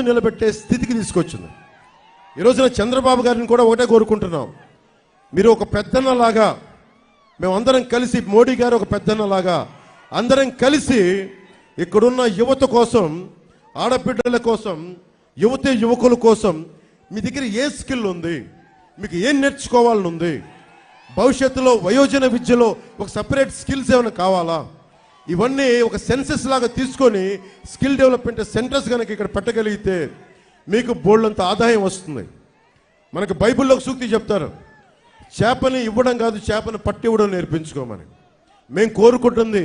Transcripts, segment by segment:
నిలబెట్టే స్థితికి తీసుకొచ్చింది. ఈ రోజున చంద్రబాబు గారిని కూడా ఒకటే కోరుకుంటున్నాం. మీరు ఒక పెద్దన్నలాగా మేమందరం కలిసి మోడీ గారు ఒక పెద్దన్నలాగా అందరం కలిసి ఇక్కడున్న యువత కోసం ఆడబిడ్డల కోసం యువత యువకుల కోసం మీ దగ్గర ఏ స్కిల్ ఉంది? మీకు ఏం నేర్చుకోవాలని ఉంది భవిష్యత్తులో వయోజన విద్యలో ఒక సపరేట్ స్కిల్స్ ఏమైనా కావాలా? ఇవన్నీ ఒక సెన్సెస్ లాగా తీసుకొని స్కిల్ డెవలప్మెంట్ సెంటర్స్ కనుక ఇక్కడ పెట్టగలిగితే మీకు బోల్డంత ఆదాయం వస్తుంది. మనకు బైబిల్లో సూక్తి చెప్తారు చేపని ఇవ్వడం కాదు చేపను పట్టి ఇవ్వడం నేర్పించుకోమని. మేము కోరుకుంటుంది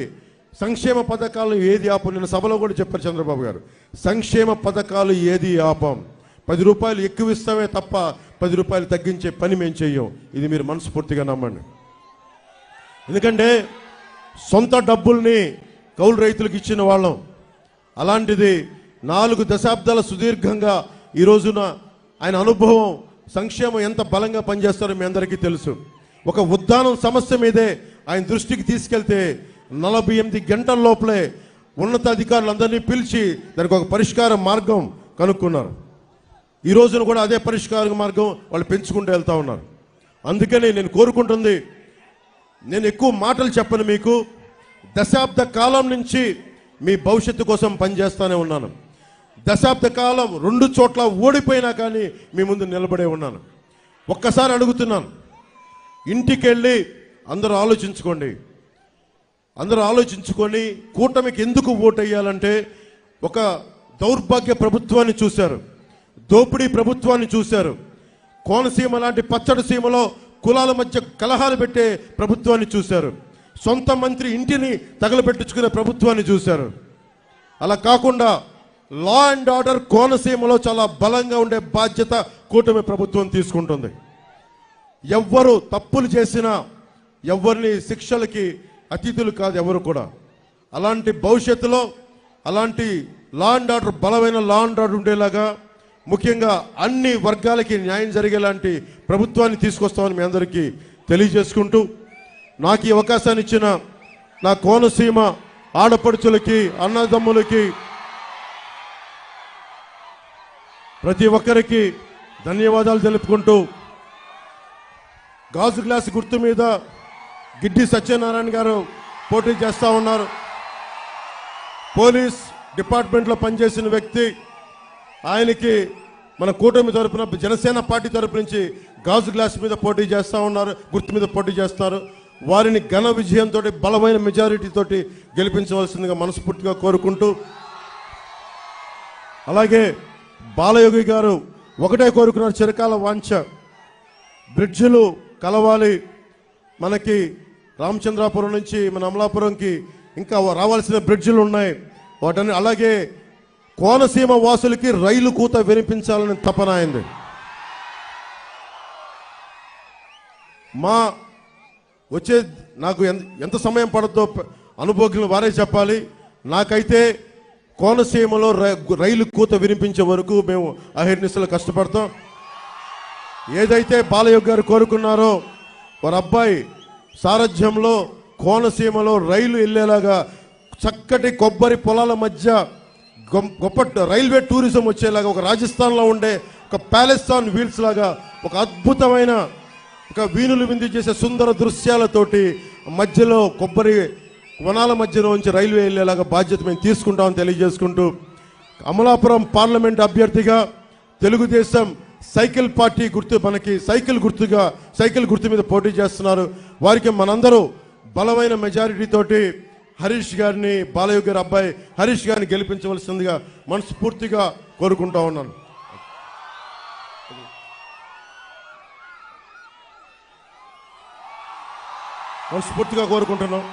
సంక్షేమ పథకాలు ఏది ఆపం? నిన్న సభలో కూడా చెప్పారు చంద్రబాబు గారు. సంక్షేమ పథకాలు ఏది ఆపం? పది రూపాయలు ఎక్కువ ఇస్తామే తప్ప పది రూపాయలు తగ్గించే పని మేము చెయ్యం. ఇది మీరు మనస్ఫూర్తిగా నమ్మండి. ఎందుకంటే సొంత డబ్బుల్ని కౌలు రైతులకు ఇచ్చిన వాళ్ళం. అలాంటిది నాలుగు దశాబ్దాల సుదీర్ఘంగా ఈ రోజున ఆయన అనుభవం సంక్షేమం ఎంత బలంగా పనిచేస్తారో మీ అందరికీ తెలుసు. ఒక ఉద్దానం సమస్య మీదే ఆయన దృష్టికి తీసుకెళ్తే నలభై ఎనిమిది గంటల లోపలే ఉన్నతాధికారులందరినీ పిలిచి దానికి ఒక పరిష్కార మార్గం కనుక్కున్నారు. ఈ రోజున కూడా అదే పరిష్కార మార్గం వాళ్ళు పెంచుకుంటూ వెళ్తా ఉన్నారు. అందుకని నేను కోరుకుంటుంది నేను ఎక్కువ మాటలు చెప్పను మీకు. దశాబ్ద కాలం నుంచి మీ భవిష్యత్తు కోసం పనిచేస్తూనే ఉన్నాను. దశాబ్ద కాలం రెండు చోట్ల ఓడిపోయినా కానీ మీ ముందు నిలబడే ఉన్నాను. ఒక్కసారి అడుగుతున్నాను. ఇంటికి వెళ్ళి అందరూ ఆలోచించుకోండి. అందరూ ఆలోచించుకొని కూటమికి ఎందుకు ఓటు ఒక దౌర్భాగ్య ప్రభుత్వాన్ని చూశారు. దోపిడీ ప్రభుత్వాన్ని చూశారు. కోనసీమ లాంటి పచ్చడి సీమలో కులాల మధ్య కలహాలు పెట్టే ప్రభుత్వాన్ని చూశారు. సొంత మంత్రి ఇంటిని తగలబెట్టించుకునే ప్రభుత్వాన్ని చూశారు. అలా కాకుండా లా అండ్ ఆర్డర్ కోనసీమలో చాలా బలంగా ఉండే బాధ్యత కూటమి ప్రభుత్వం తీసుకుంటుంది. ఎవ్వరు తప్పులు చేసినా ఎవరిని శిక్షలకి అతిథులు కాదు ఎవరు కూడా. అలాంటి భవిష్యత్తులో అలాంటి లా అండ్ ఆర్డర్ బలమైన లా అండ్ ఆర్డర్ ఉండేలాగా ముఖ్యంగా అన్ని వర్గాలకి న్యాయం జరిగేలాంటి ప్రభుత్వాన్ని తీసుకొస్తామని మీ అందరికీ తెలియజేసుకుంటూ నాకు ఈ అవకాశాన్ని ఇచ్చిన నా కోనసీమ ఆడపడుచులకి అన్నదమ్ములకి ప్రతి ఒక్కరికి ధన్యవాదాలు తెలుపుకుంటూ గాజు గ్లాస్ గుర్తు మీద గిడ్డి సత్యనారాయణ గారు పోటీ చేస్తా ఉన్నారు. పోలీస్ డిపార్ట్మెంట్లో పనిచేసిన వ్యక్తి ఆయనకి మన కూటమి తరపున జనసేన పార్టీ తరపు నుంచి గాజు గ్లాస్ మీద పోటీ చేస్తూ ఉన్నారు గుర్తు మీద పోటీ చేస్తారు. వారిని ఘన విజయంతో బలమైన మెజారిటీతో గెలిపించవలసిందిగా మనస్ఫూర్తిగా కోరుకుంటూ అలాగే బాలయోగి గారు ఒకటే కోరుకున్నారు చిరకాల వాంఛ. బ్రిడ్జిలు కలవాలి. మనకి రామచంద్రాపురం నుంచి మన అమలాపురంకి ఇంకా రావాల్సిన బ్రిడ్జిలు ఉన్నాయి. వాటన్ని అలాగే కోనసీమ వాసులకి రైలు కూత వినిపించాలని తపన అయింది. మా వచ్చే నాకు ఎంత ఎంత సమయం పడుతుందో అనుభోగులు వారే చెప్పాలి. నాకైతే కోనసీమలో రై- రైలు కూత వినిపించే వరకు మేము అహిర్నిశలు కష్టపడతాం. ఏదైతే బాలయోగ్ గారు కోరుకున్నారో వారి అబ్బాయి సారథ్యంలో కోనసీమలో రైలు వెళ్ళేలాగా చక్కటి కొబ్బరి పొలాల మధ్య గొప్ప రైల్వే టూరిజం వచ్చేలాగా ఒక రాజస్థాన్లో ఉండే ఒక ప్యాలెస్తాన్ వీల్స్ లాగా ఒక అద్భుతమైన ఒక వీణులు విందు చేసే సుందర దృశ్యాలతోటి మధ్యలో కొబ్బరి వనాల మధ్యలోంచి రైల్వే వెళ్ళేలాగా బాధ్యత మేము తీసుకుంటామని తెలియజేసుకుంటూ అమలాపురం పార్లమెంట్ అభ్యర్థిగా తెలుగుదేశం సైకిల్ పార్టీ గుర్తు మనకి సైకిల్ గుర్తుగా సైకిల్ గుర్తు మీద పోటీ చేస్తున్నారు. వారికి మనందరూ బలమైన మెజారిటీతోటి హరీష్ గారిని బాలయ్య గారి అబ్బాయి హరీష్ గారిని గెలిపించవలసిందిగా మనస్ఫూర్తిగా కోరుకుంటా ఉన్నాను. మనస్ఫూర్తిగా కోరుకుంటున్నాం.